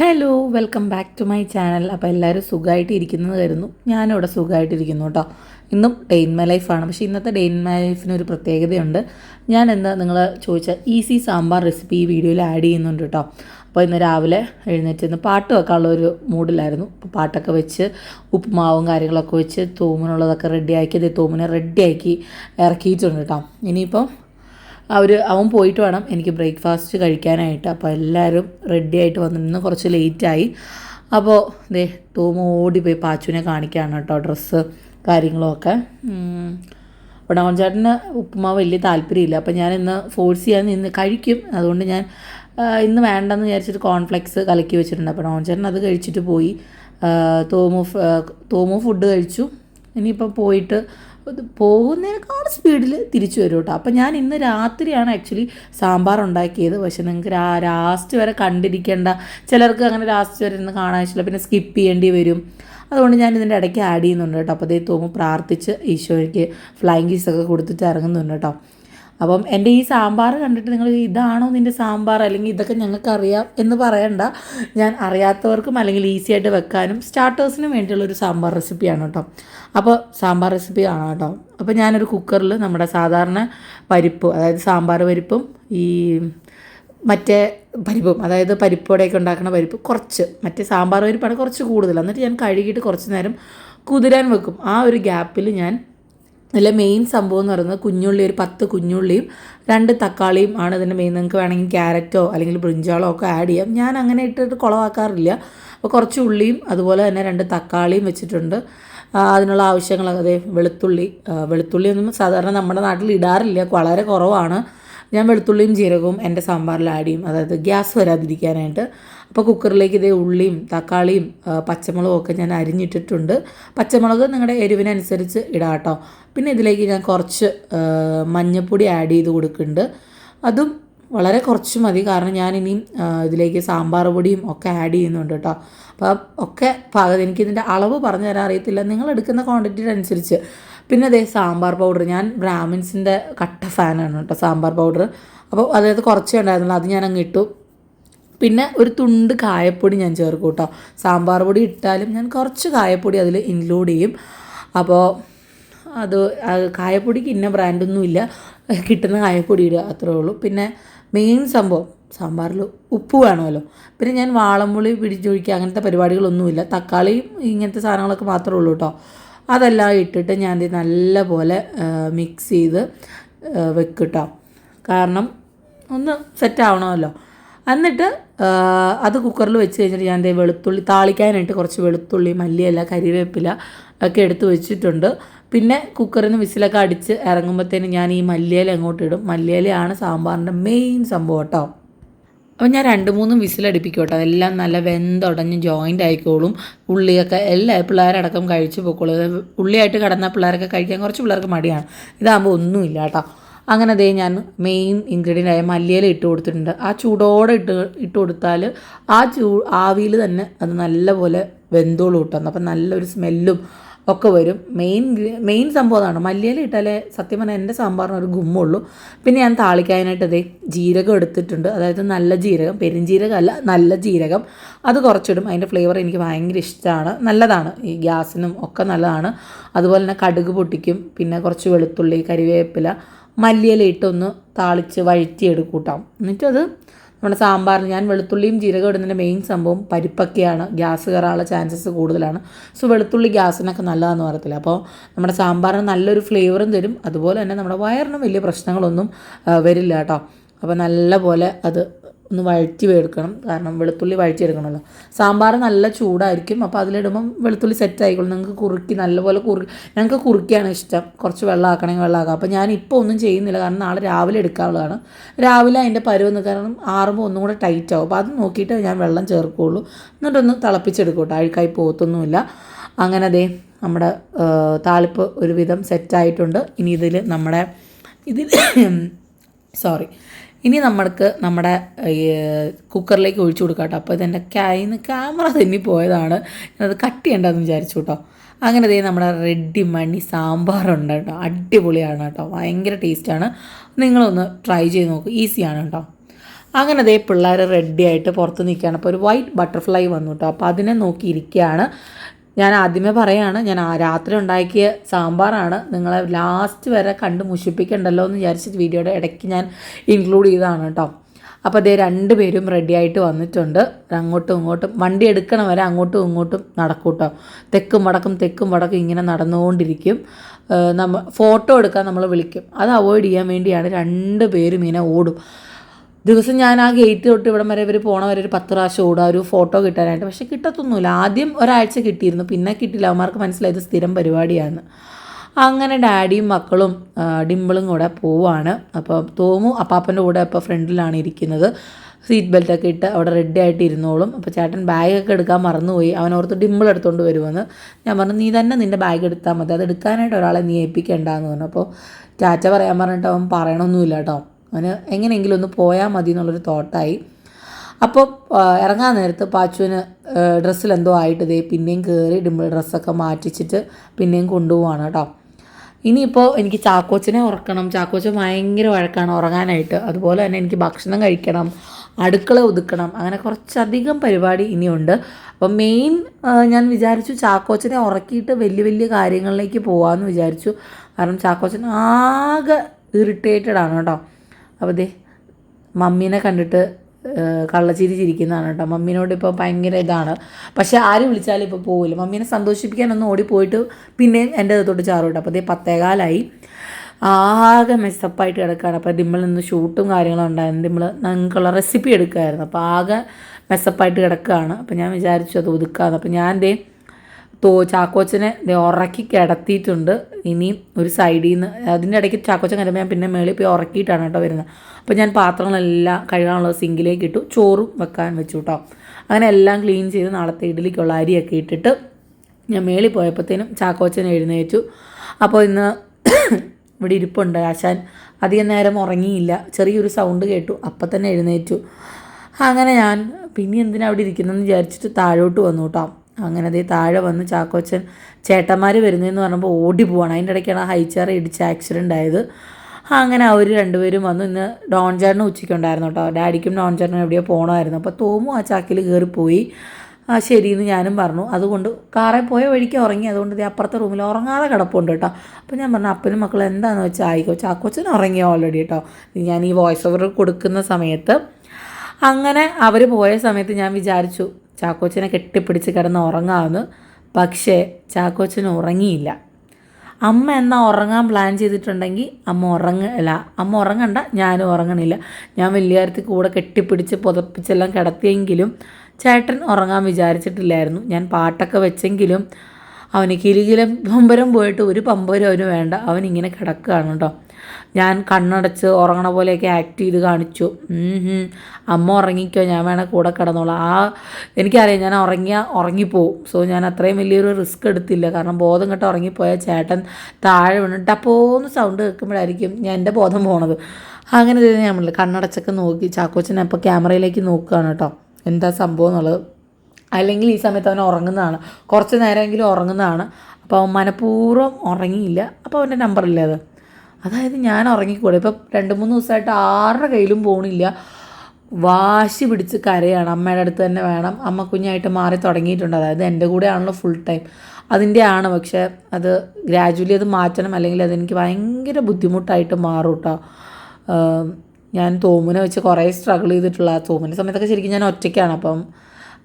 Hello welcome back to my channel അപ്പോൾ എല്ലാവരും സുഖമായിട്ട് ഇരിക്കുന്നത് കരുതുന്നു ഞാനിവിടെ സുഖമായിട്ടിരിക്കുന്നു കേട്ടോ ഇന്നും ഡെയിൻ മൈ ലൈഫാണ് പക്ഷേ ഇന്നത്തെ ഡെയിൻ മൈ ലൈഫിന് ഒരു പ്രത്യേകതയുണ്ട്. ഞാൻ എന്താ നിങ്ങൾ ചോദിച്ച ഈസി സാമ്പാർ റെസിപ്പി ഈ വീഡിയോയിൽ ആഡ് ചെയ്യുന്നുണ്ട് കേട്ടോ അപ്പോൾ ഇന്ന് രാവിലെ എഴുന്നേറ്റ് ഇന്ന് പാട്ട് വെക്കാനുള്ള ഒരു മൂഡിലായിരുന്നു. അപ്പോൾ പാട്ടൊക്കെ വെച്ച് ഉപ്പുമാവും കാര്യങ്ങളൊക്കെ വെച്ച് തൂമിനുള്ളതൊക്കെ റെഡിയാക്കി തൂമിനെ റെഡിയാക്കി ഇറക്കിയിട്ടുണ്ട് കേട്ടോ ഇനിയിപ്പോൾ അവർ അവൻ പോയിട്ട് വേണം എനിക്ക് ബ്രേക്ക്ഫാസ്റ്റ് കഴിക്കാനായിട്ട്. അപ്പോൾ എല്ലാവരും റെഡി ആയിട്ട് വന്നു. ഇന്ന് കുറച്ച് ലേറ്റായി അപ്പോൾ ദേ തൂമ ഓടിപ്പോയി പാച്ചുവിനെ കാണിക്കുകയാണ് കേട്ടോ ഡ്രസ്സ് കാര്യങ്ങളൊക്കെ. അപ്പോൾ ചേട്ടന് ഉപ്പുമാവ് വലിയ താല്പര്യമില്ല. അപ്പോൾ ഞാൻ ഇന്ന് ഫോഴ്സ് ചെയ്യാൻ ഇന്ന് കഴിക്കും. അതുകൊണ്ട് ഞാൻ ഇന്ന് വേണ്ടെന്ന് വിചാരിച്ചിട്ട് കോൺഫ്ലെക്സ് കലക്കി വെച്ചിട്ടുണ്ട്. അപ്പോൾ ചേട്ടൻ അത് കഴിച്ചിട്ട് പോയി. തോമു തോമു ഫുഡ് കഴിച്ചു. ഇനിയിപ്പോൾ പോയിട്ട് ഇത് പോകുന്നതിനേക്കാൾ സ്പീഡിൽ തിരിച്ചു വരും കേട്ടോ. അപ്പം ഞാൻ ഇന്ന് രാത്രിയാണ് ആക്ച്വലി സാമ്പാർ ഉണ്ടാക്കിയത്. പക്ഷെ നിങ്ങൾക്ക് ലാസ്റ്റ് വരെ കണ്ടിരിക്കേണ്ട ചിലർക്ക് അങ്ങനെ ലാസ്റ്റ് വരെ ഇരുന്ന് കാണാൻ ഇഷ്ടമില്ല. പിന്നെ സ്കിപ്പ് ചെയ്യേണ്ടി വരും. അതുകൊണ്ട് ഞാൻ ഇതിന്റെ ഇടയ്ക്ക് ആഡ് ചെയ്യുന്നുണ്ട് കേട്ടോ. അപ്പോൾ അതേ തോമു പ്രാർത്ഥിച്ച് ഈശോയ്ക്ക് ഫ്ലൈങ് കീസൊക്കെ കൊടുത്തിട്ട് ഇറങ്ങുന്നുണ്ട് കേട്ടോ. അപ്പം എന്റെ ഈ സാമ്പാർ കണ്ടിട്ട് നിങ്ങൾ ഇതാണോ നിന്റെ സാമ്പാർ? അല്ലെങ്കിൽ ഇതൊക്കെ ഞങ്ങൾക്ക് അറിയാം എന്ന് പറയണ്ട. ഞാൻ അറിയാത്തവർക്കും അല്ലെങ്കിൽ ഈസി ആയിട്ട് വെക്കാനും സ്റ്റാർട്ടേഴ്സിനും വേണ്ടിയുള്ള ഒരു സാമ്പാർ റെസിപ്പിയാണ് കേട്ടോ. അപ്പോൾ സാമ്പാർ റെസിപ്പി ആണ് കേട്ടോ. അപ്പോൾ ഞാനൊരു കുക്കറിൽ നമ്മുടെ സാധാരണ പരിപ്പ് അതായത് സാമ്പാർ പരിപ്പും ഈ മറ്റേ പരിപ്പും അതായത് പരിപ്പോടെയൊക്കെ ഉണ്ടാക്കുന്ന പരിപ്പ് കുറച്ച് മറ്റേ സാമ്പാർ പരിപ്പാണ് കുറച്ച് കൂടുതൽ. എന്നിട്ട് ഞാൻ കഴുകിയിട്ട് കുറച്ച് നേരം കുതിരാൻ വെക്കും. ആ ഒരു ഗ്യാപ്പിൽ ഞാൻ ഇതിലെ മെയിൻ സംഭവം എന്ന് പറയുന്നത് കുഞ്ഞുള്ളി ഒരു പത്ത് കുഞ്ഞുള്ളിയും രണ്ട് തക്കാളിയും ആണ് ഇതിന്റെ മെയിൻ നിങ്ങൾക്ക് വേണമെങ്കിൽ ക്യാരറ്റോ അല്ലെങ്കിൽ ബ്രിഞ്ചാളോ ഒക്കെ ആഡ് ചെയ്യാം. ഞാൻ അങ്ങനെ ഇട്ടിട്ട് കുളവാക്കാറില്ല. അപ്പോൾ കുറച്ച് ഉള്ളിയും അതുപോലെ തന്നെ രണ്ട് തക്കാളിയും വെച്ചിട്ടുണ്ട്. അതിനുള്ള ആവശ്യങ്ങൾ അതേ വെളുത്തുള്ളി വെളുത്തുള്ളി ഒന്നും സാധാരണ നമ്മുടെ നാട്ടിൽ ഇടാറില്ല. വളരെ കുറവാണ്. ഞാൻ വെളുത്തുള്ളിയും ജീരകവും എന്റെ സാമ്പാറിൽ ആഡ് ചെയ്യും അതായത് ഗ്യാസ് വരാതിരിക്കാനായിട്ട് അപ്പോൾ കുക്കറിലേക്ക് ഇതേ ഉള്ളിയും തക്കാളിയും പച്ചമുളകും ഒക്കെ ഞാൻ അരിഞ്ഞിട്ടിട്ടുണ്ട്. പച്ചമുളക് നിങ്ങളുടെ എരിവിനനുസരിച്ച് ഇടാം കേട്ടോ. പിന്നെ ഇതിലേക്ക് ഞാൻ കുറച്ച് മഞ്ഞൾപ്പൊടി ആഡ് ചെയ്ത് കൊടുക്കുന്നുണ്ട്. അതും വളരെ കുറച്ച് മതി കാരണം ഞാൻ ഇനിയും ഇതിലേക്ക് സാമ്പാർ പൊടിയും ഒക്കെ ആഡ് ചെയ്യുന്നുണ്ട് കേട്ടോ. അപ്പോൾ ഒക്കെ പാകം എനിക്കിതിന്റെ അളവ് പറഞ്ഞു തരാൻ അറിയത്തില്ല. നിങ്ങൾ എടുക്കുന്ന ക്വാണ്ടിറ്റിയുടെ അനുസരിച്ച്. പിന്നെ അതേ സാമ്പാർ പൗഡർ. ഞാൻ ബ്രാഹ്മിൻസിന്റെ കട്ട ഫാനാണ് കേട്ടോ സാമ്പാർ പൗഡർ. അപ്പോൾ അതായത് കുറച്ചേ ഉണ്ടായിരുന്നുള്ളൂ അത് ഞാൻ അങ്ങ് ഇട്ടു. പിന്നെ ഒരു തുണ്ട് കായപ്പൊടി ഞാൻ ചേർക്കും കേട്ടോ. സാമ്പാർ പൊടി ഇട്ടാലും ഞാൻ കുറച്ച് കായപ്പൊടി അതിൽ ഇൻക്ലൂഡ് ചെയ്യും. അപ്പോൾ അത് കായപ്പൊടിക്ക് ഇന്ന ബ്രാൻഡൊന്നുമില്ല കിട്ടുന്ന കായപ്പൊടി ഇടുക അത്രേ ഉള്ളൂ. പിന്നെ മെയിൻ സംഭവം സാമ്പാറിൽ ഉപ്പ് വേണമല്ലോ. പിന്നെ ഞാൻ വാളംപുളി പിടിച്ചൊഴിക്കുക അങ്ങനത്തെ പരിപാടികളൊന്നുമില്ല. തക്കാളിയും ഇങ്ങനത്തെ സാധനങ്ങളൊക്കെ മാത്രമേ ഉള്ളൂ കേട്ടോ. അതെല്ലാം ഇട്ടിട്ട് ഞാൻ ഇത് നല്ലപോലെ മിക്സ് ചെയ്ത് വെക്കട്ടോ. കാരണം ഒന്ന് സെറ്റ് ആവണമല്ലോ. എന്നിട്ട് അത് കുക്കറിൽ വെച്ച് കഴിഞ്ഞിട്ട് ഞാൻ വെളുത്തുള്ളി താളിക്കാനായിട്ട് കുറച്ച് വെളുത്തുള്ളി മല്ലിയില കരിവേപ്പില ഒക്കെ എടുത്ത് വെച്ചിട്ടുണ്ട്. പിന്നെ കുക്കറിൽ നിന്ന് വിസിലൊക്കെ അടിച്ച് ഇറങ്ങുമ്പോഴത്തേനും ഞാൻ ഈ മല്ലിയില അങ്ങോട്ട് ഇടും? മല്ലിയിലയാണ് സാമ്പാറിന്റെ മെയിൻ സംഭവം കേട്ടോ അപ്പം ഞാൻ രണ്ട് മൂന്ന് വിസിലടിപ്പിക്കോട്ടെ കേട്ടോ അതെല്ലാം നല്ല വെന്തുടഞ്ഞ് ജോയിന്റ് ആയിക്കോളും. ഉള്ളിയൊക്കെ എല്ലാ പിള്ളേരടക്കം കഴിച്ച് പോയിക്കോളും ഇത് ഉള്ളിയായിട്ട് കടന്ന പിള്ളേരൊക്കെ കഴിക്കാൻ കുറച്ച് പിള്ളേർക്ക് മടിയാണ്. ഇതാകുമ്പോൾ ഒന്നുമില്ല കേട്ടോ. അങ്ങനെ അതേ ഞാൻ മെയിൻ ഇൻഗ്രീഡിയന്റ് ആയ മല്ലിയില ഇട്ട് കൊടുത്തിട്ടുണ്ട്. ആ ചൂടോടെ ഇട്ട് ഇട്ട് കൊടുത്താൽ ആ ചൂ ആവിയിൽ തന്നെ അത് നല്ലപോലെ വെന്തോളും കിട്ടുന്നു അപ്പം നല്ലൊരു സ്മെല്ലും ഒക്കെ വരും. മെയിൻ മെയിൻ സംഭവം അതാണ്. മല്ലിയില ഇട്ടാലേ സത്യം പറഞ്ഞാൽ എന്റെ സാമ്പാറിന് ഒരു ഗുമ്മുള്ളൂ. പിന്നെ ഞാൻ താളിക്കാനായിട്ട് അതേ ജീരകം എടുത്തിട്ടുണ്ട്. അതായത് നല്ല ജീരകം പെരുംജീരകം അല്ല നല്ല ജീരകം. അത് കുറച്ചിടും. അതിന്റെ ഫ്ലേവർ എനിക്ക് ഭയങ്കര ഇഷ്ടമാണ് നല്ലതാണ്. ഈ ഗ്യാസിനും ഒക്കെ നല്ലതാണ്. അതുപോലെ തന്നെ കടുക് പൊട്ടിക്കും. പിന്നെ കുറച്ച് വെളുത്തുള്ളി കരിവേപ്പില മല്ലിയില ഇട്ടൊന്ന് താളിച്ച് വഴറ്റിയെടുക്കൂട്ടാം. കേട്ടോ എന്നിട്ടത് നമ്മുടെ സാമ്പാറിൽ ഞാൻ വെളുത്തുള്ളിയും ജീരകം ഇടുന്നതിന്റെ മെയിൻ സംഭവം പരിപ്പൊക്കെയാണ്. ഗ്യാസ് കയറാനുള്ള ചാൻസസ് കൂടുതലാണ്. സോ വെളുത്തുള്ളി ഗ്യാസിനൊക്കെ നല്ലതാണെന്ന് പറയത്തില്ല. അപ്പോൾ നമ്മുടെ സാമ്പാറിന് നല്ലൊരു ഫ്ലേവറും തരും. അതുപോലെ തന്നെ നമ്മുടെ വയറിനും വലിയ പ്രശ്നങ്ങളൊന്നും വരില്ല കേട്ടോ. അപ്പോൾ നല്ല പോലെ അത് ഒന്ന് വഴറ്റി എടുക്കണം കാരണം വെളുത്തുള്ളി വഴറ്റി എടുക്കണമല്ലോ സാമ്പാർ നല്ല ചൂടായിരിക്കും. അപ്പോൾ അതിലിടുമ്പം വെളുത്തുള്ളി സെറ്റ് ആയിക്കോളും നിങ്ങൾക്ക് കുറുക്കി നല്ലപോലെ കുറി ഞങ്ങൾക്ക് കുറുക്കിയാണ് ഇഷ്ടം. കുറച്ച് വെള്ളം ആക്കണമെങ്കിൽ വെള്ളം ആക്കാം. അപ്പോൾ ഞാൻ ഇപ്പോൾ ഒന്നും ചെയ്യുന്നില്ല. കാരണം നാളെ രാവിലെ എടുക്കാനുള്ളതാണ്. രാവിലെ അതിന്റെ പരുവെന്ന് കാരണം ആറുമ്പോൾ ഒന്നും കൂടെ ടൈറ്റ് ആവും. അപ്പോൾ അത് നോക്കിയിട്ട് ഞാൻ വെള്ളം ചേർക്കുകയുള്ളൂ എന്നിട്ടൊന്ന് തിളപ്പിച്ചെടുക്കും കേട്ടോ അഴുക്കായി പോകത്തൊന്നുമില്ല. അങ്ങനെ അതേ നമ്മുടെ താളിപ്പ് ഒരുവിധം സെറ്റായിട്ടുണ്ട് ഇനി ഇതിൽ നമ്മുടെ ഇതിൽ സോറി ഇനി നമ്മൾക്ക് നമ്മുടെ കുക്കറിലേക്ക് ഒഴിച്ചു കൊടുക്കാം കേട്ടോ അപ്പോൾ ഇതെന്റെ നിന്ന് ക്യാമറ തന്നി പോയതാണ്. ഞാനത് കട്ട് ചെയ്യേണ്ടതെന്ന് വിചാരിച്ചു കേട്ടോ അങ്ങനെ ദേ നമ്മുടെ റെഡി മണി സാമ്പാറുണ്ട് കേട്ടോ. അടിപൊളിയാണ് കേട്ടോ. ഭയങ്കര ടേസ്റ്റാണ്. നിങ്ങളൊന്ന് ട്രൈ ചെയ്ത് നോക്കൂ. ഈസിയാണ് കേട്ടോ. അങ്ങനെ അതേ പിള്ളേർ റെഡി ആയിട്ട് പുറത്ത് നിൽക്കുകയാണ്. അപ്പോൾ ഒരു വൈറ്റ് ബട്ടർഫ്ലൈ വന്നു കേട്ടോ. അപ്പോൾ അതിനെ നോക്കിയിരിക്കുകയാണ്. ഞാൻ ആദ്യമേ പറയാണ് ഞാൻ രാത്രി ഉണ്ടാക്കിയ സാമ്പാറാണ്. നിങ്ങളെ ലാസ്റ്റ് വരെ കണ്ട് മുഷിപ്പിക്കണ്ടല്ലോ എന്ന് വിചാരിച്ചിട്ട് വീഡിയോയുടെ ഇടയ്ക്ക് ഞാൻ ഇൻക്ലൂഡ് ചെയ്തതാണ് കേട്ടോ അപ്പോൾ അതേ രണ്ടുപേരും റെഡി ആയിട്ട് വന്നിട്ടുണ്ട്. അങ്ങോട്ടും ഇങ്ങോട്ടും വണ്ടി എടുക്കണ വരെ അങ്ങോട്ടും ഇങ്ങോട്ടും നടക്കും കേട്ടോ തെക്കും വടക്കും തെക്കും വടക്കും ഇങ്ങനെ നടന്നുകൊണ്ടിരിക്കും. നമ്മൾ ഫോട്ടോ എടുക്കാൻ നമ്മൾ വിളിക്കും. അത് അവോയ്ഡ് ചെയ്യാൻ വേണ്ടിയാണ് രണ്ട് പേരും ഇങ്ങനെ ഓടും. ദിവസം ഞാൻ ആ ഗേറ്റ് തൊട്ട് ഇവിടം വരെ ഇവർ പോണ വരെ ഒരു പത്ത് പ്രാവശ്യം ഓടുക ഒരു ഫോട്ടോ കിട്ടാനായിട്ട്. പക്ഷേ കിട്ടത്തൊന്നുമില്ല. ആദ്യം ഒരാഴ്ച കിട്ടിയിരുന്നു. പിന്നെ കിട്ടില്ല. അവന്മാർക്ക് മനസ്സിലായത് സ്ഥിരം പരിപാടിയാണ്. അങ്ങനെ ഡാഡിയും മക്കളും ഡിമ്പിളും കൂടെ പോവാണ്. അപ്പോൾ തോമു അപ്പാപ്പന്റെ കൂടെ അപ്പോൾ ഫ്രണ്ടിലാണ് ഇരിക്കുന്നത്. സീറ്റ് ബെൽറ്റൊക്കെ ഇട്ട് അവിടെ റെഡി ആയിട്ട് ഇരുന്നോളും അപ്പോൾ ചേട്ടൻ ബാഗൊക്കെ എടുക്കാൻ മറന്നുപോയി. അവനോർത്ത് ഡിമ്പിൾ എടുത്തുകൊണ്ട് വരുമെന്ന്. ഞാൻ പറഞ്ഞു നീ തന്നെ നിന്റെ ബാഗ് എടുത്താൽ മതി. അത് എടുക്കാനായിട്ട് ഒരാളെ നീ ഏൽപ്പിക്കേണ്ടെന്ന് പറഞ്ഞു. അപ്പോൾ ചാച്ച പറയാൻ പറഞ്ഞിട്ട് അവൻ പറയണമൊന്നുമില്ല കേട്ടോ. അവന് എങ്ങനെയെങ്കിലും ഒന്ന് പോയാൽ മതി എന്നുള്ളൊരു തോട്ടായി അപ്പോൾ ഇറങ്ങാൻ നേരത്ത് പാച്ചുവിന് ഡ്രസ്സിൽ എന്തോ ആയിട്ട് ഇതേ പിന്നെയും കയറി ഡിമ്പിൾ ഡ്രസ്സൊക്കെ മാറ്റിച്ചിട്ട് പിന്നെയും കൊണ്ടുപോവാണ് കേട്ടോ. ഇനിയിപ്പോൾ എനിക്ക് ചാക്കോച്ചനെ ഉറക്കണം. ചാക്കോച്ചൻ ഭയങ്കര വഴക്കാണ് ഉറങ്ങാനായിട്ട്. അതുപോലെ തന്നെ എനിക്ക് ഭക്ഷണം കഴിക്കണം അടുക്കള ഒതുക്കണം അങ്ങനെ കുറച്ചധികം പരിപാടി ഇനിയുണ്ട്. അപ്പം മെയിൻ ഞാൻ വിചാരിച്ചു ചാക്കോച്ചനെ ഉറക്കിയിട്ട് വലിയ വലിയ കാര്യങ്ങളിലേക്ക് പോകാമെന്ന് വിചാരിച്ചു. കാരണം ചാക്കോച്ചൻ ആകെ ഇറിറ്റേറ്റഡ് ആണ് കേട്ടോ. അപ്പോൾ ദേ മമ്മീനെ കണ്ടിട്ട് കള്ളച്ചിരി ചിരിക്കുന്നതാണ് കേട്ടോ. മമ്മീനോട് ഇപ്പോൾ ഭയങ്കര ഇതാണ്. പക്ഷേ ആര് വിളിച്ചാലും ഇപ്പോൾ പോകില്ല മമ്മീനെ സന്തോഷിപ്പിക്കാനൊന്നും ഓടിപ്പോയിട്ട് പിന്നെയും എന്റെ തൊട്ട് ചാറും കേട്ടോ. അപ്പോൾ അതേ പത്തേകാലായി. ആകെ മെസ്സപ്പായിട്ട് കിടക്കുകയാണ് അപ്പോൾ ഡിമ്മിൾ നിന്ന് ഷൂട്ടും കാര്യങ്ങളും ഉണ്ടായിരുന്നു. ഡിമ്മിൾ ഞങ്ങൾക്കുള്ള റെസിപ്പി എടുക്കുമായിരുന്നു അപ്പോൾ ആകെ മെസ്സപ്പായിട്ട് കിടക്കുകയാണ് അപ്പോൾ ഞാൻ വിചാരിച്ചു അത് ഒതുക്കാമെന്ന് അപ്പോൾ ഞാൻ ദേ തോ ചാക്കോച്ചനെ ഉറക്കി കിടത്തിയിട്ടുണ്ട്. ഇനിയും ഒരു സൈഡിൽ നിന്ന് അതിന്റെ ഇടയ്ക്ക് ചാക്കോച്ചൻ കരുമ്പോൾ ഞാൻ പിന്നെ മേളിൽ പോയി ഉറക്കിയിട്ടാണ് കേട്ടോ വരുന്നത്. അപ്പോൾ ഞാൻ പാത്രങ്ങളെല്ലാം കഴുകാനുള്ള സിങ്കിലേക്ക് ഇട്ടു. ചോറും വെക്കാൻ വെച്ചു കേട്ടോ അങ്ങനെ എല്ലാം ക്ലീൻ ചെയ്ത് നാളത്തെ ഇഡ്ഡലിക്കുള്ള അരിയൊക്കെ ഇട്ടിട്ട് ഞാൻ മേളിൽ പോയപ്പോഴത്തേനും ചാക്കോച്ചൻ എഴുന്നേറ്റു. അപ്പോൾ ഇന്ന് ഇവിടെ ഇരിപ്പുണ്ട് ആശാൻ. അധികം നേരം ഉറങ്ങിയില്ല. ചെറിയൊരു സൗണ്ട് കേട്ടു. അപ്പം തന്നെ എഴുന്നേറ്റു. അങ്ങനെ ഞാൻ പിന്നെ എന്തിനാണ് അവിടെ ഇരിക്കുന്നതെന്ന് വിചാരിച്ചിട്ട് താഴോട്ട് വന്നു കേട്ടോ അങ്ങനെ അതേ താഴെ വന്ന് ചാക്കോച്ചൻ ചേട്ടന്മാർ വരുന്നതെന്ന് പറയുമ്പോൾ ഓടി പോവാണ്. അതിന്റെ ഇടയ്ക്കാണ് ആ ഇടിച്ച ആക്സിഡന്റ് ആയത്. അങ്ങനെ അവർ രണ്ടുപേരും വന്നു ഇന്ന് ഡോൺ ചേട്ടന് ഉച്ചയ്ക്ക് ഉണ്ടായിരുന്നു കേട്ടോ ഡാഡിക്കും ഡോൺ ചേട്ടനും എവിടെയോ പോകണമായിരുന്നു അപ്പോൾ തോമു ആ ചാക്കിൽ കയറിപ്പോയി ആ ശരിയെന്ന് ഞാനും പറഞ്ഞു. അതുകൊണ്ട് കാറേ പോയ വഴിക്ക് ഉറങ്ങി. അതുകൊണ്ട് ഇത് അപ്പുറത്തെ റൂമിൽ ഉറങ്ങാതെ കിടപ്പുണ്ട് കേട്ടോ അപ്പോൾ ഞാൻ പറഞ്ഞു അപ്പനും മക്കളും എന്താണെന്ന് വെച്ചാൽ ആയിക്കോ ചാക്കോച്ചൻ ഉറങ്ങി ഓൾറെഡി കേട്ടോ ഞാൻ ഈ വോയിസ് ഓവർ കൊടുക്കുന്ന സമയത്ത്. അങ്ങനെ അവർ പോയ സമയത്ത് ഞാൻ വിചാരിച്ചു ചാക്കോച്ചനെ കെട്ടിപ്പിടിച്ച് കിടന്ന് ഉറങ്ങാമെന്ന്. പക്ഷേ ചാക്കോച്ചൻ ഉറങ്ങിയില്ല. അമ്മ എന്നാ ഉറങ്ങാൻ പ്ലാൻ ചെയ്തിട്ടുണ്ടെങ്കിൽ അമ്മ ഉറങ്ങ അല്ല അമ്മ ഉറങ്ങണ്ട ഞാനും ഉറങ്ങണില്ല. ഞാൻ വലിയ കാര്യത്തിൽ കൂടെ കെട്ടിപ്പിടിച്ച് പുതപ്പിച്ചെല്ലാം കിടത്തിയെങ്കിലും ചേട്ടൻ ഉറങ്ങാൻ വിചാരിച്ചിട്ടില്ലായിരുന്നു. ഞാൻ പാട്ടൊക്കെ വെച്ചെങ്കിലും അവന് കിലുകിലും പമ്പരം പോയിട്ട് ഒരു പമ്പരം അവന് വേണ്ട. അവൻ ഇങ്ങനെ കിടക്കുകയാണ് കേട്ടോ. ഞാൻ കണ്ണടച്ച് ഉറങ്ങണ പോലെയൊക്കെ ആക്ട് ചെയ്ത് കാണിച്ചു. അമ്മ ഉറങ്ങിക്കോ ഞാൻ വേണേൽ കൂടെ കിടന്നോളാം. ആ എനിക്കറിയാം ഞാൻ ഉറങ്ങിയ ഉറങ്ങിപ്പോവും. സോ ഞാൻ അത്രയും വലിയൊരു റിസ്ക് എടുത്തില്ല. കാരണം ബോധം കെട്ട് ഉറങ്ങിപ്പോയ ചേട്ടൻ താഴെ വീണിട്ട് അപ്പോന്ന് സൗണ്ട് കേൾക്കുമ്പോഴായിരിക്കും ഞാൻ എന്റെ ബോധം പോണത്. അങ്ങനെ ഞാൻ പറഞ്ഞില്ല കണ്ണടച്ചൊക്കെ നോക്കി. ചാക്കോച്ചൻ അപ്പോൾ ക്യാമറയിലേക്ക് നോക്കുകയാണ് കേട്ടോ. എന്താ സംഭവം എന്നുള്ളത്. അല്ലെങ്കിൽ ഈ സമയത്ത് അവൻ ഉറങ്ങുന്നതാണ്. കുറച്ച് നേരമെങ്കിലും ഉറങ്ങുന്നതാണ്. അപ്പോൾ അവൻ മനഃപൂർവം ഉറങ്ങിയില്ല. അപ്പോൾ അവന്റെ നമ്പറില്ലേ അത്? അതായത് ഞാൻ ഉറങ്ങിക്കൂടെ ഇപ്പം രണ്ട് മൂന്ന് ദിവസമായിട്ട് ആരുടെ കയ്യിലും പോണില്ല വാശി പിടിച്ച് കരയാണ്. അമ്മയുടെ അടുത്ത് തന്നെ വേണം. അമ്മ കുഞ്ഞായിട്ട് മാറി തുടങ്ങിയിട്ടുണ്ട്. അതായത് എന്റെ കൂടെ ആണല്ലോ ഫുൾ ടൈം അതിന്റെ ആണ് പക്ഷേ അത് ഗ്രാജുവലി അത് മാറ്റണം. അല്ലെങ്കിൽ അതെനിക്ക് ഭയങ്കര ബുദ്ധിമുട്ടായിട്ട് മാറും കേട്ടോ ഞാൻ തോമുനെ വെച്ച് കുറേ സ്ട്രഗിൾ ചെയ്തിട്ടുള്ള തോമിന്റെ സമയത്തൊക്കെ ശരിക്കും ഞാൻ ഒറ്റയ്ക്കാണ്. അപ്പം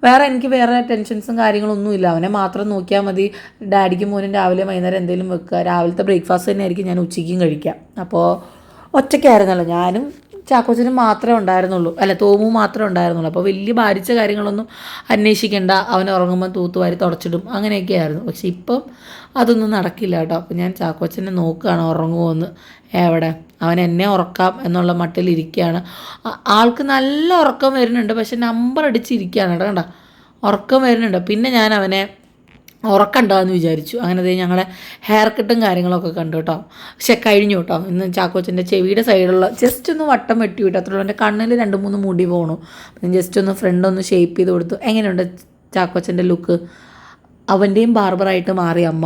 വേറെ എനിക്ക് വേറെ ടെൻഷൻസും കാര്യങ്ങളൊന്നുമില്ല അവനെ മാത്രം നോക്കിയാൽ മതി. ഡാഡിക്ക് മോനും രാവിലെ വൈകുന്നേരം എന്തെങ്കിലും വെക്കുക. രാവിലത്തെ ബ്രേക്ക്ഫാസ്റ്റ് തന്നെ ആയിരിക്കും ഞാൻ ഉച്ചയ്ക്കും കഴിക്കുക. അപ്പോൾ ഒറ്റയ്ക്കായിരുന്നല്ലോ ഞാനും ചാക്കോച്ചനും മാത്രമേ ഉണ്ടായിരുന്നുള്ളൂ. അല്ല തോമു മാത്രമേ ഉണ്ടായിരുന്നുള്ളൂ. അപ്പോൾ വലിയ ഭാരിച്ച കാര്യങ്ങളൊന്നും അന്വേഷിക്കേണ്ട. അവൻ ഉറങ്ങുമ്പോൾ തൂത്തുവാരി തുടച്ചിടും. അങ്ങനെയൊക്കെ ആയിരുന്നു. പക്ഷെ ഇപ്പം അതൊന്നും നടക്കില്ല കേട്ടോ. അപ്പോൾ ഞാൻ ചാക്കോച്ചനെ നോക്കുകയാണ് ഉറങ്ങുമോ എന്ന്. എവിടെ? അവൻ എന്നെ ഉറക്കാം എന്നുള്ള മട്ടിൽ ഇരിക്കുകയാണ്. ആൾക്ക് നല്ല ഉറക്കം വരുന്നുണ്ട്. പക്ഷെ നമ്പർ അടിച്ചിരിക്കുകയാണ്. കേട്ടോ കണ്ട? ഉറക്കം വരുന്നുണ്ട്. പിന്നെ ഞാൻ അവനെ ഉറക്കണ്ടെന്ന് വിചാരിച്ചു. അങ്ങനെ ദേ ഞങ്ങളെ ഹെയർ കട്ടും കാര്യങ്ങളൊക്കെ കണ്ടു കേട്ടോ പക്ഷെ കഴിഞ്ഞു കേട്ടോ ഇന്ന് ചാക്കോച്ചന്റെ ചെവിയുടെ സൈഡുള്ള ജസ്റ്റ് ഒന്ന് വട്ടം വെട്ടി വിട്ടു. അത്രയുള്ളൂ എന്റെ കണ്ണിൽ രണ്ട് മൂന്ന് മുടി പോകണു ജസ്റ്റ് ഒന്ന് ഫ്രണ്ട് ഒന്ന് ഷേപ്പ് ചെയ്ത് കൊടുത്തു. എങ്ങനെയുണ്ട് ചാക്കോച്ചന്റെ ലുക്ക് അവന്റെയും ബാർബറായിട്ട് മാറി അമ്മ.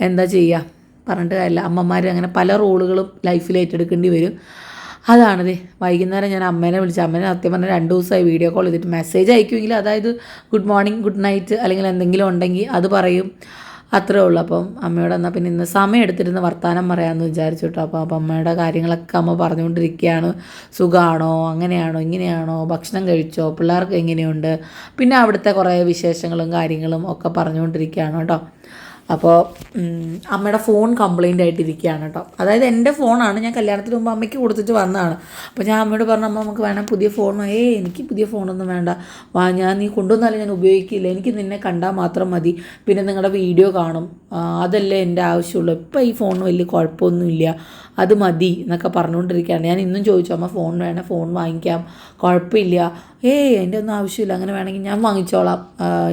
എന്താ ചെയ്യുക പറഞ്ഞിട്ട് കാര്യമില്ല. അമ്മമാർ അങ്ങനെ പല റോളുകളും ലൈഫിൽ ഏറ്റെടുക്കേണ്ടി വരും. അതാണ് ദേ വൈകുന്നേരം ഞാൻ അമ്മേനെ വിളിച്ചു അമ്മേനെ സത്യം പറഞ്ഞാൽ രണ്ട് ദിവസമായി വീഡിയോ കോൾ ചെയ്തിട്ട് മെസ്സേജ് അയക്കുമെങ്കിൽ അതായത് ഗുഡ് മോർണിംഗ് ഗുഡ് നൈറ്റ് അല്ലെങ്കിൽ എന്തെങ്കിലും ഉണ്ടെങ്കിൽ അത് പറയും. അത്രേ ഉള്ളൂ. അപ്പം അമ്മയോട് എന്നാൽ പിന്നെ ഇന്ന് സമയം എടുത്തിരുന്ന് വർത്തമാനം പറയാമെന്ന് വിചാരിച്ചു കേട്ടോ. അപ്പോൾ അപ്പം അമ്മയുടെ കാര്യങ്ങളൊക്കെ അമ്മ പറഞ്ഞുകൊണ്ടിരിക്കുകയാണ്. സുഖമാണോ അങ്ങനെയാണോ? ഇങ്ങനെയാണോ? ഭക്ഷണം കഴിച്ചോ? പിള്ളേർക്ക് എങ്ങനെയുണ്ട്? പിന്നെ അവിടുത്തെ കുറേ വിശേഷങ്ങളും കാര്യങ്ങളും ഒക്കെ പറഞ്ഞുകൊണ്ടിരിക്കുകയാണ് കേട്ടോ. അപ്പോൾ അമ്മയുടെ ഫോൺ കംപ്ലൈന്റ് ആയിട്ടിരിക്കുകയാണ് കേട്ടോ. അതായത് എന്റെ ഫോണാണ്. ഞാൻ കല്യാണത്തിന് മുമ്പ് അമ്മയ്ക്ക് കൊടുത്തിട്ട് വന്നതാണ്. അപ്പോൾ ഞാൻ അമ്മയോട് പറഞ്ഞു അമ്മ നമുക്ക് വേണം പുതിയ ഫോൺ. ഏ എനിക്ക് പുതിയ ഫോണൊന്നും വേണ്ട. വാ ഞാൻ നീ കൊണ്ടുവന്നാലും ഞാൻ ഉപയോഗിക്കില്ല. എനിക്ക് നിന്നെ കണ്ടാൽ മാത്രം മതി. പിന്നെ നിങ്ങളുടെ വീഡിയോ കാണും. അതല്ലേ എന്റെ ആവശ്യമുള്ളൂ. ഇപ്പോൾ ഈ ഫോൺ വലിയ കുഴപ്പമൊന്നുമില്ല. അത് മതി എന്നൊക്കെ പറഞ്ഞുകൊണ്ടിരിക്കുകയാണ്. ഞാൻ ഇന്നും ചോദിച്ചു അമ്മ ഫോൺ വേണം? ഫോൺ വാങ്ങിക്കാം. കുഴപ്പമില്ല. ഏയ് എന്റെ ഒന്നും ആവശ്യമില്ല. അങ്ങനെ വേണമെങ്കിൽ ഞാൻ വാങ്ങിച്ചോളാം.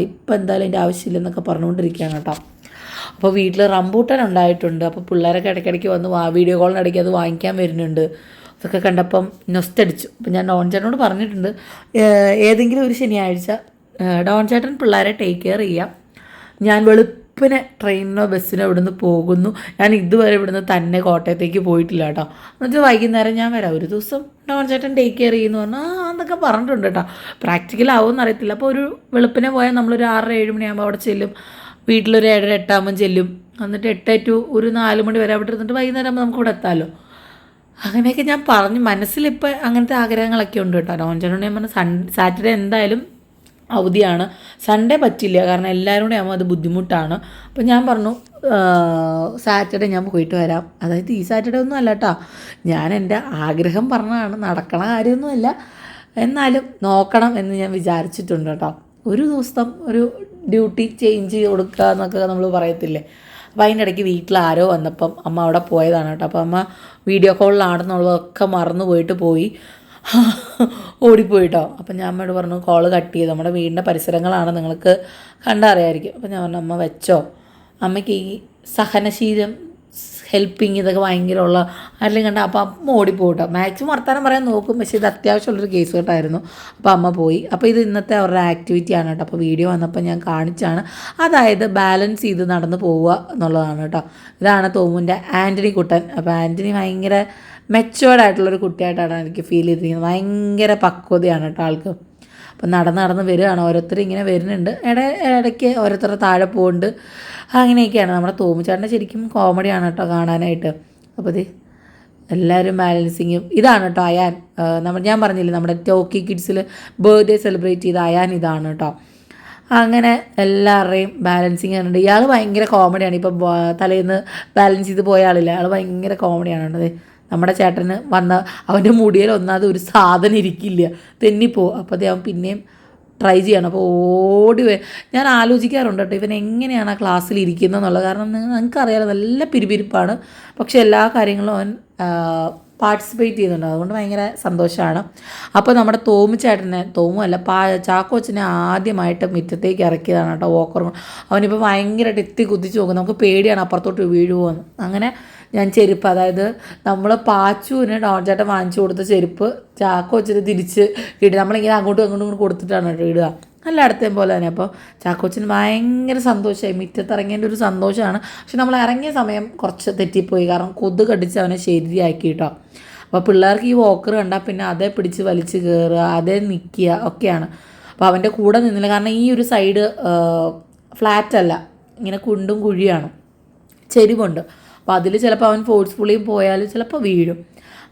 ഇപ്പം എന്തായാലും എന്റെ ആവശ്യമില്ല എന്നൊക്കെ പറഞ്ഞുകൊണ്ടിരിക്കുകയാണ് കേട്ടോ. അപ്പോൾ വീട്ടിൽ റംബൂട്ടൻ ഉണ്ടായിട്ടുണ്ട്. അപ്പോൾ പിള്ളേരൊക്കെ ഇടയ്ക്കിടയ്ക്ക് വന്ന് വീഡിയോ കോളിനിടയ്ക്ക് അത് വാങ്ങിക്കാൻ വരുന്നുണ്ട്. അതൊക്കെ കണ്ടപ്പം നൊസ്റ്റടിച്ചു. അപ്പം ഞാൻ ഡോൺ ചേട്ടനോട് പറഞ്ഞിട്ടുണ്ട് ഏതെങ്കിലും ഒരു ശനിയാഴ്ച ഡോൺ ചേട്ടൻ പിള്ളേരെ ടേക്ക് കെയർ ചെയ്യാം. ഞാൻ വെളുപ്പിനെ ട്രെയിനിനോ ബസ്സിനോ ഇവിടുന്ന് പോകുന്നു. ഞാൻ ഇതുവരെ ഇവിടുന്ന് തന്നെ കോട്ടയത്തേക്ക് പോയിട്ടില്ല കേട്ടോ. എന്നിട്ട് വൈകുന്നേരം ഞാൻ വരാം. ഒരു ദിവസം ഡോൺ ചേട്ടൻ ടേക്ക് കെയർ ചെയ്യുന്നു പറഞ്ഞാൽ എന്നൊക്കെ പറഞ്ഞിട്ടുണ്ട് കേട്ടോ. പ്രാക്ടിക്കൽ ആവുമെന്ന് അറിയത്തില്ല. അപ്പോൾ ഒരു വെളുപ്പിനെ പോയാൽ നമ്മളൊരു ആറര ഏഴ് മണിയാകുമ്പോൾ അവിടെ ചെല്ലും. വീട്ടിലൊരു ഏഴര എട്ടാകുമ്പം ചെല്ലും. എന്നിട്ട് എട്ട് ടു ഒരു നാല് മണി വരെ അവിടെ ഇരുന്നിട്ട് വൈകുന്നേരം ആകുമ്പോൾ നമുക്ക് ഇവിടെ എത്താമല്ലോ അങ്ങനെയൊക്കെ ഞാൻ പറഞ്ഞു. മനസ്സിലിപ്പോൾ അങ്ങനത്തെ ആഗ്രഹങ്ങളൊക്കെ ഉണ്ട് കേട്ടോ. നോഞ്ചനോട് ഞാൻ പറഞ്ഞു സൺ സാറ്റർഡേ എന്തായാലും അവധിയാണ്. സൺഡേ പറ്റില്ല. കാരണം എല്ലാവരും കൂടെ ആകുമ്പോൾ അത് ബുദ്ധിമുട്ടാണ്. അപ്പോൾ ഞാൻ പറഞ്ഞു സാറ്റർഡേ ഞാൻ പോയിട്ട് വരാം. അതായത് ഈ സാറ്റർഡേ ഒന്നും അല്ല കേട്ടോ ഞാൻ എന്റെ ആഗ്രഹം പറഞ്ഞതാണ്. നടക്കണ കാര്യമൊന്നുമല്ല. എന്നാലും നോക്കണം എന്ന് ഞാൻ വിചാരിച്ചിട്ടുണ്ട് കേട്ടോ ഒരു ദിവസം ഒരു ഡ്യൂട്ടി ചേഞ്ച് ചെയ്ത് കൊടുക്കുക എന്നൊക്കെ നമ്മൾ പറയത്തില്ലേ. അപ്പോൾ അതിന്റെ ഇടയ്ക്ക് വീട്ടിൽ ആരോ വന്നപ്പം അമ്മ അവിടെ പോയതാണ് കേട്ടോ. അപ്പോൾ അമ്മ വീഡിയോ കോളിലാണെന്നുള്ളതൊക്കെ മറന്നു പോയിട്ട് പോയി. ഓടിപ്പോയിട്ടോ. അപ്പം ഞാൻ അമ്മയോട് പറഞ്ഞു കോൾ കട്ട് ചെയ്തു നമ്മുടെ വീടിന്റെ പരിസരങ്ങളാണ് നിങ്ങൾക്ക് കണ്ടറിയായിരിക്കും. അപ്പം ഞാൻ പറഞ്ഞു അമ്മ വെച്ചോ? അമ്മയ്ക്ക് ഈ സഹനശീലം ഹെൽപ്പിങ് ഇതൊക്കെ ഭയങ്കരമുള്ള ആരെങ്കിലും കണ്ട അപ്പോൾ അമ്മ ഓടിപ്പോട്ടോ. മാക്സിമം വർത്താനം പറയാൻ നോക്കും. പക്ഷേ ഇത് അത്യാവശ്യമുള്ളൊരു കേസ് കേട്ടായിരുന്നു. അപ്പോൾ അമ്മ പോയി. അപ്പോൾ ഇത് ഇന്നത്തെ അവരുടെ ആക്ടിവിറ്റി ആണ് കേട്ടോ. അപ്പോൾ വീഡിയോ വന്നപ്പോൾ ഞാൻ കാണിച്ചാണ്. അതായത് ബാലൻസ് ചെയ്ത് നടന്നു പോവുക എന്നുള്ളതാണ് കേട്ടോ. ഇതാണ് തോമുന്റെ ആന്റണി കുട്ടൻ. അപ്പോൾ ആന്റണി ഭയങ്കര മെച്ചുവേർഡ് ആയിട്ടുള്ളൊരു കുട്ടിയായിട്ടാണ് എനിക്ക് ഫീൽ ചെയ്തിരിക്കുന്നത്. ഭയങ്കര പക്വതയാണ് കേട്ടോ ആൾക്ക്. അപ്പം നടന്ന് നടന്ന് വരികയാണ് ഓരോരുത്തർ ഇങ്ങനെ വരുന്നുണ്ട്. ഇട ഇടയ്ക്ക് ഓരോരുത്തർ താഴെ പോകുന്നുണ്ട് അങ്ങനെയൊക്കെയാണ് നമ്മുടെ തോമിച്ചാട്ടന്റെ ശരിക്കും കോമഡിയാണ് കേട്ടോ കാണാനായിട്ട്. അപ്പോൾ ഇത് എല്ലാവരും ബാലൻസിങ്ങും ഇതാണ് കേട്ടോ അയാൻ. നമ്മൾ ഞാൻ പറഞ്ഞില്ലേ നമ്മുടെ ടോക്കി കിഡ്സിൽ ബർത്ത്ഡേ സെലിബ്രേറ്റ് ചെയ്ത അയാൻ ഇതാണ് കേട്ടോ. അങ്ങനെ എല്ലാവരുടെയും ബാലൻസിങ് ഉണ്ട് ഇയാൾ ഭയങ്കര കോമഡിയാണ് ഇപ്പം തലേന്ന് ബാലൻസ് ചെയ്ത് പോയ ആളില്ല. ആൾ ഭയങ്കര കോമഡിയാണ് കേട്ടോ നമ്മുടെ ചേട്ടന് വന്ന അവന്റെ മുടിയിൽ ഒന്നാമത് ഒരു സാധനം ഇരിക്കില്ല. തെന്നിപ്പോ. അപ്പോൾ അവൻ പിന്നെയും ട്രൈ ചെയ്യണം. അപ്പോൾ ഓടി ഞാൻ ആലോചിക്കാറുണ്ട് കേട്ടോ ഇവൻ എങ്ങനെയാണ് ആ ക്ലാസ്സിൽ ഇരിക്കുന്നത് എന്നുള്ളത് കാരണം നിങ്ങൾക്ക് അറിയാലോ നല്ല പിരിപിരിപ്പാണ്. പക്ഷേ എല്ലാ കാര്യങ്ങളും അവൻ പാർട്ടിസിപ്പേറ്റ് ചെയ്യുന്നുണ്ട്. അതുകൊണ്ട് ഭയങ്കര സന്തോഷമാണ് അപ്പോൾ നമ്മുടെ തോമു ചേട്ടനെ തോമു അല്ല പാ ചാക്കോച്ചനെ ആദ്യമായിട്ട് മുറ്റത്തേക്ക് ഇറക്കിയതാണ് കേട്ടോ വോക്കർ അവനിപ്പോൾ ഭയങ്കരമായിട്ട് എത്തി കുതിച്ച് നോക്കും നമുക്ക് പേടിയാണ് അപ്പുറത്തോട്ട് വീഴുമോ എന്ന് അങ്ങനെ ഞാൻ ചെരുപ്പ് അതായത് നമ്മൾ പാച്ചുവിന് ഡോൺ ചേട്ടൻ വാങ്ങിച്ചു കൊടുത്ത ചെരുപ്പ് ചാക്കോച്ചിന് തിരിച്ച് ഇടുക നമ്മളിങ്ങനെ അങ്ങോട്ടും അങ്ങോട്ടും കൊടുത്തിട്ടാണ് കേട്ടോ ഇടുക. അടുത്തേം പോലെ തന്നെ. അപ്പോൾ ചാക്കോച്ചിന് ഭയങ്കര സന്തോഷമായി. മുറ്റത്ത് ഇറങ്ങേണ്ട ഒരു സന്തോഷമാണ്. പക്ഷെ നമ്മൾ ഇറങ്ങിയ സമയം കുറച്ച് തെറ്റിപ്പോയി. കാരണം കൊതു കടിച്ച് അവനെ ശരിയാക്കി കേട്ടോ. അപ്പോൾ പിള്ളേർക്ക് ഈ വോക്കർ കണ്ടാൽ പിന്നെ അതേ പിടിച്ച് വലിച്ച് കയറുക അതേ നിൽക്കുക ഒക്കെയാണ്. അപ്പോൾ അവന്റെ കൂടെ നിന്നില്ല. കാരണം ഈ ഒരു സൈഡ് ഫ്ലാറ്റല്ല ഇങ്ങനെ കുണ്ടും കുഴിയാണ്. ചെരിവുണ്ട്. അപ്പോൾ അതിൽ ചിലപ്പോൾ അവൻ ഫോഴ്സ്ഫുള്ളിയും പോയാൽ ചിലപ്പോൾ വീഴും.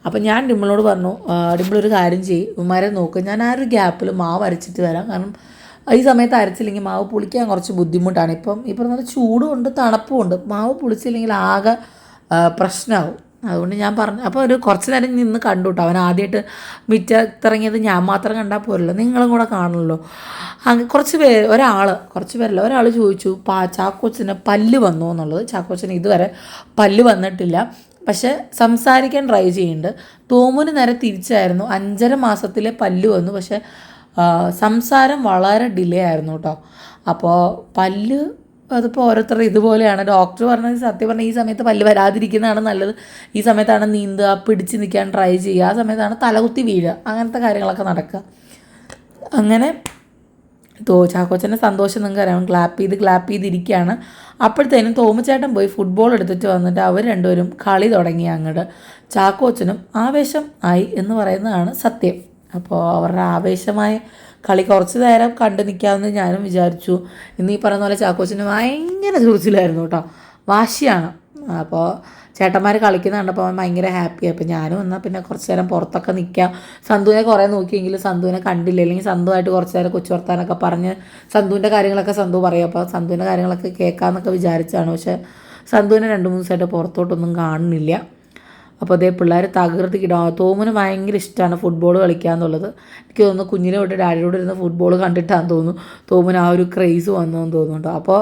അപ്പം ഞാൻ ഡിമ്പിളോട് പറഞ്ഞു "ആ, ഡിമ്പിൾ ഒരു കാര്യം ചെയ്യും ഉമ്മാരെ നോക്ക്. ഞാൻ ആ ഒരു ഗ്യാപ്പിൽ മാവ് അരച്ചിട്ട് വരാം. കാരണം ഈ സമയത്ത് അരച്ചില്ലെങ്കിൽ മാവ് പുളിക്കാൻ കുറച്ച് ബുദ്ധിമുട്ടാണ്. ഇപ്പം ഇപ്പം നല്ല ചൂടുമുണ്ട് തണുപ്പുമുണ്ട് മാവ് പുളിച്ചില്ലെങ്കിൽ ആകെ പ്രശ്നമാവും അതുകൊണ്ട് ഞാൻ പറഞ്ഞു അപ്പോൾ ഒരു കുറച്ച് നേരം നിന്ന് കണ്ടു കേട്ടോ അവൻ ആദ്യമായിട്ട് മിറ്റത്തിറങ്ങിയത് ഞാൻ മാത്രം കണ്ടാൽ പോരല്ലോ. നിങ്ങളും കൂടെ കാണണമല്ലോ അങ്ങ് കുറച്ച് പേര് ഒരാൾ കുറച്ച് പേരല്ല ഒരാൾ ചോദിച്ചു പാ ചാക്കോച്ചന് പല്ല് വന്നു എന്നുള്ളത്? ചാക്കോച്ചന് ഇതുവരെ പല്ല് വന്നിട്ടില്ല. പക്ഷെ സംസാരിക്കാൻ ട്രൈ ചെയ്യുന്നുണ്ട്. തോമുന് നേരെ തിരിച്ചായിരുന്നു. അഞ്ചര മാസത്തിലെ പല്ല് വന്നു. പക്ഷെ സംസാരം വളരെ ഡിലേ ആയിരുന്നു കേട്ടോ അപ്പോൾ പല്ല് അതിപ്പോൾ ഓരോരുത്തർ ഇതുപോലെയാണ്. ഡോക്ടർ പറഞ്ഞത് സത്യം പറഞ്ഞാൽ ഈ സമയത്ത് പല്ല് വരാതിരിക്കുന്നതാണ് നല്ലത്. ഈ സമയത്താണ് നീന്തുക പിടിച്ച് നിൽക്കാൻ ട്രൈ ചെയ്യുക. ആ സമയത്താണ് തലകുത്തി വീഴുക. അങ്ങനത്തെ കാര്യങ്ങളൊക്കെ നടക്കുക. അങ്ങനെ തോ ചാക്കോച്ചന്റെ സന്തോഷം നിങ്ങൾക്ക് അറിയാം. ക്ലാപ്പ് ചെയ്ത് ക്ലാപ്പ് ചെയ്തിരിക്കുകയാണ്. അപ്പോഴത്തേനും തോമച്ചേട്ടൻ പോയി ഫുട്ബോൾ എടുത്തിട്ട് വന്നിട്ട് അവർ രണ്ടുപേരും കളി തുടങ്ങി അങ്ങോട്ട് ചാക്കോച്ചനും ആവേശം ആയി എന്ന് പറയുന്നതാണ് സത്യം. അപ്പോൾ അവരുടെ ആവേശമായ കളി കുറച്ച് നേരം കണ്ടു നിൽക്കാമെന്ന് ഞാനും വിചാരിച്ചു. ഇന്ന് ഈ പറയുന്ന പോലെ ചാക്കോച്ചന് ഭയങ്കര ചുറിച്ചിലായിരുന്നു കേട്ടോ. വാശിയാണ്. അപ്പോൾ ചേട്ടന്മാർ കളിക്കുന്ന കണ്ടപ്പോൾ അവൻ ഭയങ്കര ഹാപ്പി അപ്പോൾ ഞാനും എന്നാൽ പിന്നെ കുറച്ച് നേരം പുറത്തൊക്കെ നിൽക്കാം സന്തുവിനെ കുറേ നോക്കിയെങ്കിലും സന്തുവിനെ കണ്ടില്ല. അല്ലെങ്കിൽ സന്തുവായിട്ട് കുറച്ച് നേരം കൊച്ചു വർത്താനൊക്കെ പറഞ്ഞ് സന്തുവിന്റെ കാര്യങ്ങളൊക്കെ സന്തു പറയും. അപ്പോൾ സന്തുവിന്റെ കാര്യങ്ങളൊക്കെ കേൾക്കാമെന്നൊക്കെ വിചാരിച്ചാണ്. പക്ഷേ സന്തുവിനെ രണ്ട് മൂന്ന് ദിവസമായിട്ട് പുറത്തോട്ടൊന്നും കാണുന്നില്ല. അപ്പോൾ അതേ പിള്ളേർ തകർത്തിക്കിടും തോമന് ഭയങ്കര ഇഷ്ടമാണ് ഫുട്ബോൾ കളിക്കുക എന്നുള്ളത് എനിക്ക് തോന്നുന്നു കുഞ്ഞിനെ തൊട്ട് ഡാഡിയോട് ഇരുന്ന് ഫുട്ബോൾ കണ്ടിട്ടാന്ന് തോന്നുന്നു തോമന് ആ ഒരു ക്രേസ് വന്നതെന്ന് തോന്നുന്നുണ്ട്. അപ്പോൾ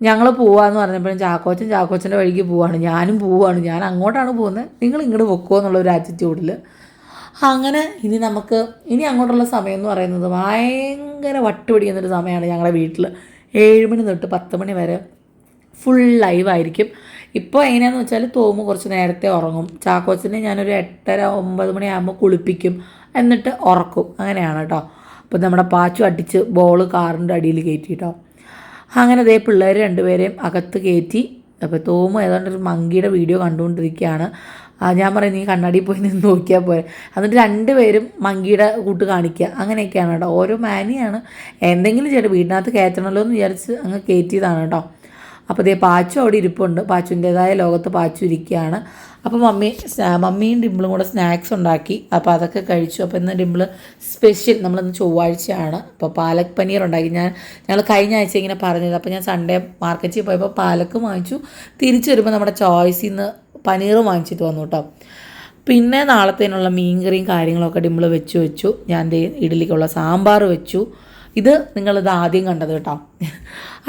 ഞങ്ങൾ പോവാന്ന് പറഞ്ഞപ്പോഴും ചാക്കോച്ചൻ ചാക്കോച്ചന്റെ വഴിക്ക് പോവാണ്. ഞാനും പോവാണ്. ഞാൻ അങ്ങോട്ടാണ് പോകുന്നത്. നിങ്ങൾ ഇങ്ങോട്ട് പൊക്കോ എന്നുള്ള ഒരു ആറ്റിറ്റ്യൂഡിൽ അങ്ങനെ ഇനി നമുക്ക് ഇനി അങ്ങോട്ടുള്ള സമയം എന്ന് പറയുന്നത് ഭയങ്കര വട്ടുപിടിക്കുന്നൊരു സമയമാണ് ഞങ്ങളുടെ വീട്ടിൽ ഏഴ് മണി തൊട്ട് പത്ത് മണി വരെ ഫുൾ ലൈവായിരിക്കും ഇപ്പോൾ എങ്ങനെയാണെന്ന് വെച്ചാൽ തോമു കുറച്ച് നേരത്തെ ഉറങ്ങും. ചാക്കോച്ചനെ ഞാനൊരു എട്ടര ഒമ്പത് മണിയാകുമ്പോൾ കുളിപ്പിക്കും. എന്നിട്ട് ഉറക്കും. അങ്ങനെയാണ് കേട്ടോ അപ്പോൾ നമ്മുടെ പാച്ചു അടിച്ച് ബോൾ കാറിന്റെ അടിയിൽ കയറ്റി കേട്ടോ അങ്ങനെ അതേ പിള്ളേർ രണ്ടുപേരെയും അകത്ത് കയറ്റി അപ്പോൾ തോമു ഏതാണ്ട് ഒരു മങ്കിയുടെ വീഡിയോ കണ്ടുകൊണ്ടിരിക്കുകയാണ്. ഞാൻ പറയും നീ കണ്ണാടി പോയി നിന്ന് നോക്കിയാൽ പോരെ. എന്നിട്ട് രണ്ടുപേരും മങ്കിയുടെ കൂട്ട് കാണിക്കുക. അങ്ങനെയൊക്കെയാണ് കേട്ടോ ഓരോ മാനിയാണ്. എന്തെങ്കിലും ചേട്ടാ വീടിനകത്ത് കയറ്റണമല്ലോ എന്ന് വിചാരിച്ച് അങ്ങ് കയറ്റിയതാണ് കേട്ടോ അപ്പോൾ ദേ പാച്ചു അവിടെ ഇരിപ്പുണ്ട്. പാച്ചുവിന്റേതായ ലോകത്ത് പാച്ചു ഇരിക്കുകയാണ്. അപ്പോൾ മമ്മി മമ്മിയും ഡിമ്പിളും കൂടെ സ്നാക്സ് ഉണ്ടാക്കി. അപ്പോൾ അതൊക്കെ കഴിച്ചു. അപ്പോൾ ഇന്ന് ഡിമ്പിൾ സ്പെഷ്യൽ നമ്മളിന്ന് ചൊവ്വാഴ്ചയാണ്. അപ്പോൾ പാലക് പനീർ ഉണ്ടാക്കി. ഞാൻ ഞങ്ങൾ കഴിഞ്ഞ ആഴ്ച ഇങ്ങനെ പറഞ്ഞത്. അപ്പോൾ ഞാൻ സൺഡേ മാർക്കറ്റിൽ പോയപ്പോൾ പാലക്ക് വാങ്ങിച്ചു. തിരിച്ചു വരുമ്പോൾ നമ്മുടെ ചോയ്സിൽ നിന്ന് പനീർ വാങ്ങിച്ചിട്ട് വന്നു കേട്ടോ. പിന്നെ നാളത്തേനുള്ള മീൻകറിയും കാര്യങ്ങളൊക്കെ ഡിമ്പിൾ വെച്ച് വെച്ചു. ഞാൻ ഇഡ്ഡലിക്കുള്ള സാമ്പാർ വെച്ചു. ഇത് നിങ്ങളിത് ആദ്യം കണ്ടത് കേട്ടോ.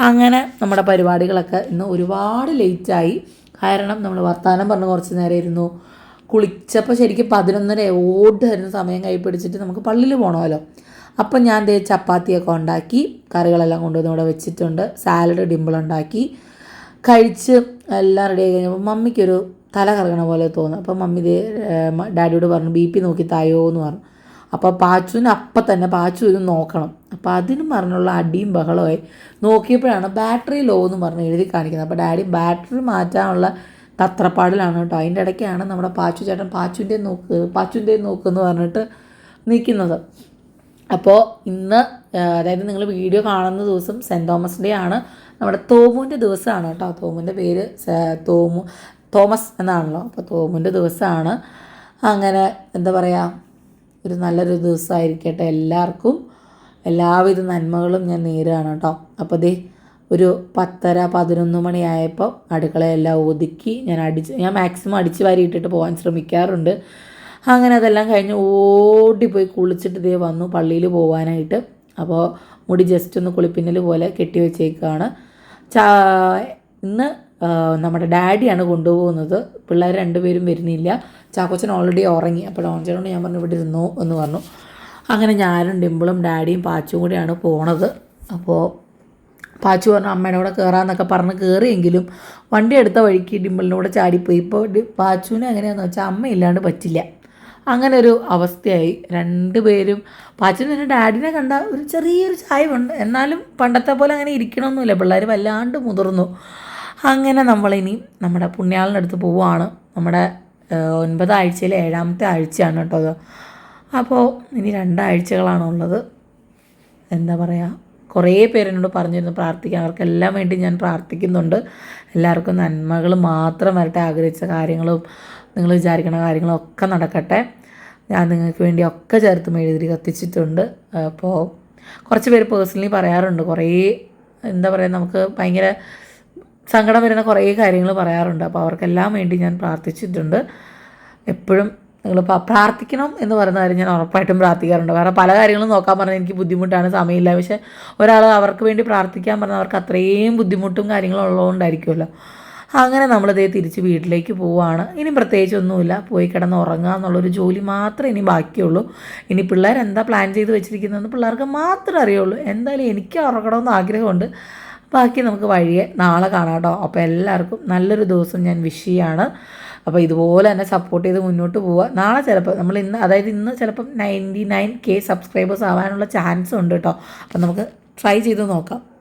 അങ്ങനെ നമ്മുടെ പരിപാടികളൊക്കെ ഇന്ന് ഒരുപാട് ലേറ്റായി കാരണം നമ്മൾ വർത്തമാനം പറഞ്ഞ് കുറച്ച് നേരം ഇരുന്നു. കുളിച്ചപ്പോൾ ശരിക്കും പതിനൊന്നര ഓടായിരുന്നു സമയം കൈ പിടിച്ചിട്ട് നമുക്ക് പള്ളിയിൽ പോകണമല്ലോ അപ്പം ഞാൻ ദേ ചപ്പാത്തിയൊക്കെ ഉണ്ടാക്കി കറികളെല്ലാം കൊണ്ടുവന്ന് ഇവിടെ വെച്ചിട്ടുണ്ട്. സാലഡ് ഡിമ്പിൾ ഉണ്ടാക്കി. കഴിച്ച് എല്ലാം റെഡി ആയി കഴിഞ്ഞപ്പോൾ മമ്മിക്കൊരു തല കറങ്ങണ പോലെ തോന്നുന്നു. അപ്പം മമ്മി ദേ ഡാഡിയോട് പറഞ്ഞു ബി പി നോക്കി തായോ എന്ന് പറഞ്ഞു. അപ്പോൾ പാച്ചുവിന് അപ്പം തന്നെ പാച്ചു ഇത് നോക്കണം. അപ്പോൾ അതിനും പറഞ്ഞുള്ള അടിയും ബഹളമായി നോക്കിയപ്പോഴാണ് ബാറ്ററി ലോ എന്ന് പറഞ്ഞ് എഴുതി കാണിക്കുന്നത്. അപ്പോൾ ഡാഡി ബാറ്ററി മാറ്റാനുള്ള തത്രപ്പാടിലാണ് കേട്ടോ. അതിന്റെ ഇടയ്ക്കാണ് നമ്മുടെ പാച്ചു ചേട്ടൻ പാച്ചുവിന്റെ നോക്ക് പാച്ചുവിന്റെ നോക്ക് എന്ന് പറഞ്ഞിട്ട് നിൽക്കുന്നത്. അപ്പോൾ ഇന്ന് അതായത് നിങ്ങൾ വീഡിയോ കാണുന്ന ദിവസം സെന്റ് തോമസ് ഡേ ആണ്. നമ്മുടെ തോമുവിന്റെ ദിവസമാണ് കേട്ടോ. തോമുവിന്റെ പേര് തോമു തോമസ് എന്നാണല്ലോ. അപ്പോൾ തോമുവിന്റെ ദിവസമാണ്. അങ്ങനെ എന്താ പറയുക ഒരു നല്ലൊരു ദിവസമായിരിക്കട്ടെ എല്ലാവർക്കും. എല്ലാവിധ നന്മകളും ഞാൻ നേരുകയാണ് കേട്ടോ. അപ്പോൾ ദേ ഒരു പത്തര പതിനൊന്ന് മണിയായപ്പോൾ അടുക്കളയെല്ലാം ഒതുക്കി ഞാൻ അടിച്ച് ഞാൻ മാക്സിമം അടിച്ച് വാരി ഇട്ടിട്ട് പോകാൻ ശ്രമിക്കാറുണ്ട്. അങ്ങനെ അതെല്ലാം കഴിഞ്ഞ് ഓടിപ്പോയി കുളിച്ചിട്ട് ദേ വന്നു പള്ളിയിൽ പോകാനായിട്ട്. അപ്പോൾ മുടി ജസ്റ്റ് ഒന്ന് കുളിപ്പിന്നൽ പോലെ കെട്ടി വെച്ചേക്കാണ്. ചാ ഇന്ന് നമ്മുടെ ഡാഡിയാണ് കൊണ്ടുപോകുന്നത്. പിള്ളേർ രണ്ടുപേരും വരുന്നില്ല. ചാക്കോച്ചൻ ഓൾറെഡി ഉറങ്ങി. അപ്പോൾ ഡോൺചേട്ടനോട് ഞാൻ പറഞ്ഞു ഇവിടെ ഇരുന്നു എന്ന് പറഞ്ഞു. അങ്ങനെ ഞാനും ഡിമ്പിളും ഡാഡിയും പാച്ചും കൂടിയാണ് പോണത്. അപ്പോൾ പാച്ചു പറഞ്ഞു അമ്മയുടെ കൂടെ കയറാമെന്നൊക്കെ പറഞ്ഞ് കയറിയെങ്കിലും വണ്ടി എടുത്ത വഴിക്ക് ഡിമ്പിളിന്റെ കൂടെ ചാടിപ്പോയി. ഇപ്പോൾ പാച്ചുവിനെ എങ്ങനെയാണെന്ന് വെച്ചാൽ അമ്മ ഇല്ലാണ്ട് പറ്റില്ല. അങ്ങനെ ഒരു അവസ്ഥയായി. രണ്ടുപേരും പാച്ചുവിന് എന്റെ ഡാഡിനെ കണ്ട ഒരു ചെറിയൊരു ചായവുണ്ട് എന്നാലും പണ്ടത്തെ പോലെ അങ്ങനെ ഇരിക്കണമൊന്നുമില്ല. പിള്ളേർ വല്ലാണ്ട് മുതിർന്നു. അങ്ങനെ നമ്മളിനി നമ്മുടെ പുണ്യാളിന്റെ അടുത്ത് പോവുകയാണ്. നമ്മുടെ ഒൻപതാഴ്ചയിൽ ഏഴാമത്തെ ആഴ്ചയാണ് കേട്ടോ അത്. അപ്പോൾ ഇനി രണ്ടാഴ്ചകളാണുള്ളത് എന്താ പറയുക കുറേ പേരെന്നോട് പറഞ്ഞിരുന്നു പ്രാർത്ഥിക്കാൻ. അവർക്കെല്ലാം വേണ്ടി ഞാൻ പ്രാർത്ഥിക്കുന്നുണ്ട്. എല്ലാവർക്കും നന്മകൾ മാത്രം വരട്ടെ ആഗ്രഹിച്ച കാര്യങ്ങളും നിങ്ങൾ വിചാരിക്കുന്ന കാര്യങ്ങളും ഒക്കെ നടക്കട്ടെ. ഞാൻ നിങ്ങൾക്ക് വേണ്ടി ഒക്കെ ചേർത്ത് മെഴുതിരി കത്തിച്ചിട്ടുണ്ട്. അപ്പോൾ കുറച്ച് പേര് പേഴ്സണലി പറയാറുണ്ട്. കുറേ എന്താ പറയുക നമുക്ക് ഭയങ്കര സങ്കടം വരുന്ന കുറേ കാര്യങ്ങൾ പറയാറുണ്ട്. അപ്പോൾ അവർക്കെല്ലാം വേണ്ടി ഞാൻ പ്രാർത്ഥിച്ചിട്ടുണ്ട്. എപ്പോഴും നിങ്ങൾ പ്രാർത്ഥിക്കണം എന്ന് പറയുന്ന കാര്യം ഞാൻ ഉറപ്പായിട്ടും പ്രാർത്ഥിക്കാറുണ്ട്. കാരണം പല കാര്യങ്ങളും നോക്കാൻ പറഞ്ഞാൽ എനിക്ക് ബുദ്ധിമുട്ടാണ് സമയമില്ല. പക്ഷേ ഒരാൾ അവർക്ക് വേണ്ടി പ്രാർത്ഥിക്കാൻ പറഞ്ഞാൽ അവർക്ക് അത്രയും ബുദ്ധിമുട്ടും കാര്യങ്ങളും ഉള്ളതുകൊണ്ടായിരിക്കുമല്ലോ. അങ്ങനെ നമ്മളിതേ തിരിച്ച് വീട്ടിലേക്ക് പോവുകയാണ്. ഇനി പ്രത്യേകിച്ചൊന്നുമില്ല പോയി കിടന്ന് ഉറങ്ങുക എന്നുള്ളൊരു ജോലി മാത്രമേ ഇനി ബാക്കിയുള്ളൂ. ഇനി പിള്ളേർ എന്താ പ്ലാൻ ചെയ്ത് വെച്ചിരിക്കുന്നതെന്ന് പിള്ളേർക്ക് മാത്രമേ അറിയുള്ളൂ. എന്തായാലും എനിക്ക് ഉറങ്ങണമെന്ന് ആഗ്രഹമുണ്ട്. ബാക്കി നമുക്ക് വഴിയെ നാളെ കാണാം കേട്ടോ. അപ്പോൾ എല്ലാവർക്കും നല്ലൊരു ദിവസം ഞാൻ വിഷ് ചെയ്യാണ്. അപ്പോൾ ഇതുപോലെ തന്നെ സപ്പോർട്ട് ചെയ്ത് മുന്നോട്ട് പോവുക. നാളെ ചിലപ്പോൾ നമ്മൾ ഇന്ന് അതായത് ഇന്ന് ചിലപ്പം നയന്റി നയൻ കെ സബ്സ്ക്രൈബേഴ്സ് ആവാനുള്ള ചാൻസ് ഉണ്ട് കേട്ടോ. അപ്പം നമുക്ക് ട്രൈ ചെയ്ത് നോക്കാം.